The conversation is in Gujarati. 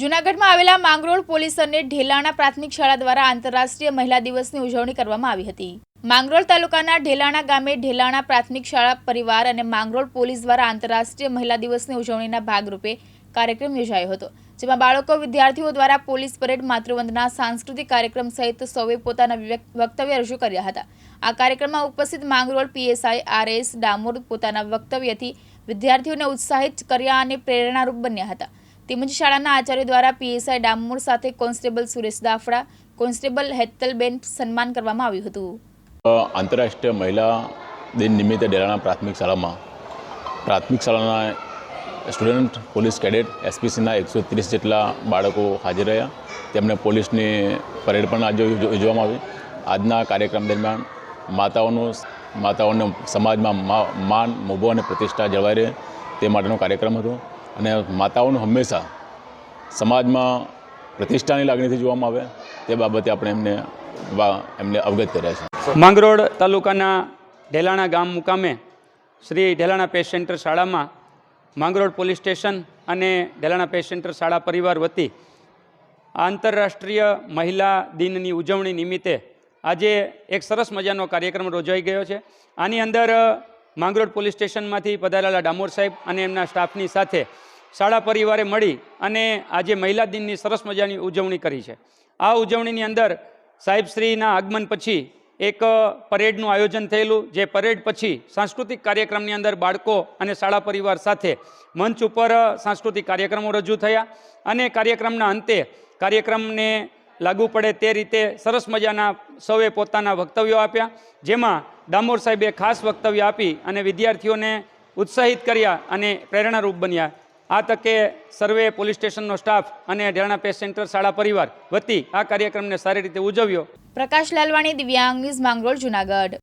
જૂનાગઢમાં આવેલા માંગરોળ પોલીસ અને ઢેલાણા પ્રાથમિક શાળા દ્વારા આંતરરાષ્ટ્રીય મહિલા દિવસની ઉજવણી કરવામાં આવી હતી. માંગરોળ તાલુકાના ઢેલાણા ગામે ઢેલાણા પ્રાથમિક શાળા પરિવાર અને માંગરોળ પોલીસ દ્વારા આંતરરાષ્ટ્રીય મહિલા દિવસની ઉજવણીના ભાગરૂપે કાર્યક્રમ યોજાયો હતો, જેમાં બાળકો, વિદ્યાર્થીઓ દ્વારા પોલીસ પરેડ, માતૃવંદના, સાંસ્કૃતિક કાર્યક્રમ સહિત સૌએ પોતાના વક્તવ્ય રજૂ કર્યા હતા. આ કાર્યક્રમમાં ઉપસ્થિત માંગરોળ પીએસઆઈ આરએસ ડામોર પોતાના વક્તવ્યથી વિદ્યાર્થીઓને ઉત્સાહિત કર્યા અને પ્રેરણારૂપ બન્યા હતા. તેમજ શાળાના આચાર્ય દ્વારા પીએસઆઈ ડામોર સાથે કોન્સ્ટેબલ સુરેશ દાફડા, કોન્સ્ટેબલ હેતલબેન સન્માન કરવામાં આવ્યું હતું. આંતરરાષ્ટ્રીય મહિલા દિન નિમિત્તે ડેરાણા પ્રાથમિક શાળામાં પ્રાથમિક શાળાના સ્ટુડન્ટ, પોલીસ કેડેટ, એસપીસીના એકસો ત્રીસ જેટલા બાળકો હાજર રહ્યા. તેમને પોલીસની પરેડ પણ આજે યોજવામાં આવી. આજના કાર્યક્રમ દરમિયાન માતાઓનું માતાઓને સમાજમાં માન, મોભો અને પ્રતિષ્ઠા જળવાઈ રહે તે માટેનો કાર્યક્રમ હતો. અને માતાઓનું હંમેશા સમાજમાં પ્રતિષ્ઠાની લાગણીથી જોવામાં આવે તે બાબતે આપણે એમને એમને અવગત કર્યા છે. માંગરોળ તાલુકાના ઢેલાણા ગામ મુકામે શ્રી ઢેલાણા પેશ સેન્ટર શાળામાં માંગરોળ પોલીસ સ્ટેશન અને ઢેલાણા પેશ સેન્ટર શાળા પરિવાર વતી આંતરરાષ્ટ્રીય મહિલા દિનની ઉજવણી નિમિત્તે આજે એક સરસ મજાનો કાર્યક્રમ યોજાઈ ગયો છે. આની અંદર માંગરોળ પોલીસ સ્ટેશનમાંથી પધારેલા ડામોર સાહેબ અને એમના સ્ટાફની સાથે શાળા પરિવારે મળી અને આજે મહિલા દિનની સરસ મજાની ઉજવણી કરી છે. આ ઉજવણીની અંદર સાહેબશ્રીના આગમન પછી એક પરેડનું આયોજન થયેલું, જે પરેડ પછી સાંસ્કૃતિક કાર્યક્રમની અંદર બાળકો અને શાળા પરિવાર સાથે મંચ ઉપર સાંસ્કૃતિક કાર્યક્રમો રજૂ થયા અને કાર્યક્રમના અંતે કાર્યક્રમને લાગુ પડે તે રીતે સરસ મજાના સૌએ પોતાના વક્તવ્યો આપ્યા, જેમાં ડામોર સાહેબે ખાસ વક્તવ્ય આપી અને વિદ્યાર્થીઓને ઉત્સાહિત કર્યા અને પ્રેરણારૂપ બન્યા. આ તકે સર્વે પોલીસ સ્ટેશનનો સ્ટાફ અને ઢેરણા પેશ સેન્ટર શાળા પરિવાર વતી આ કાર્યક્રમને સારી રીતે ઉજવ્યો. પ્રકાશ લાલવાણી, દિવ્યાંગ ન્યૂઝ માંગરોળ, જુનાગઢ.